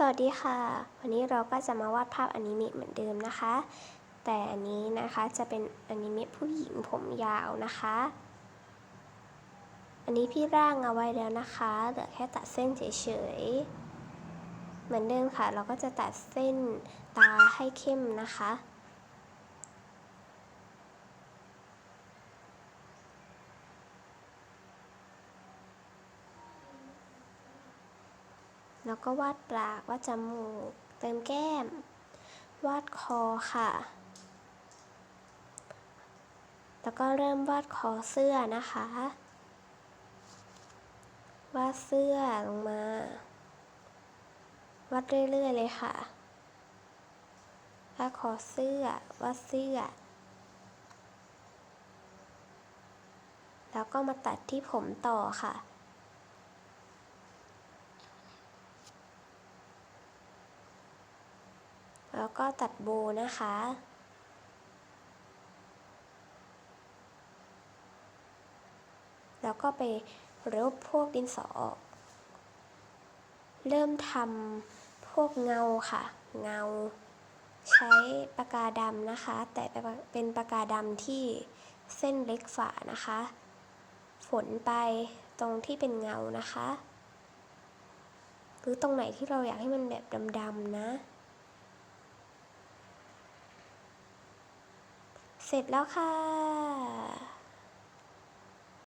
สวัสดีค่ะ วันนี้เราก็จะมาวาดภาพอนิเมะเหมือนเดิมนะคะ แต่อันนี้นะคะจะเป็นอนิเมะผู้หญิงผมยาวนะคะ อันนี้พี่ร่างเอาไว้แล้วนะคะเหลือแค่ตัดเส้นเฉยๆเหมือนเดิมค่ะ เราก็จะตัดเส้นตาให้เข้มนะคะ แล้วก็วาดปากวาดจมูก เติมแก้ม วาดคอค่ะ แล้วก็เริ่มวาดคอเสื้อนะคะ วาดเสื้อลงมา วาดเรื่อยๆเลยค่ะ วาดคอเสื้อ วาดเสื้อ แล้วก็มาตัดที่ผมต่อค่ะ แล้วก็ตัดโบนะคะ แล้วก็ไปลบพวกดินสอออก เริ่มทำพวกเงาค่ะ เงา ใช้ปากกาดำนะคะ แต่เป็นปากกาดำที่เส้นเล็กฝานะคะ ฝนไปตรงที่เป็นเงานะคะ หรือตรงไหนที่เราอยากให้มันแบบดำๆนะ เสร็จแล้วค่ะ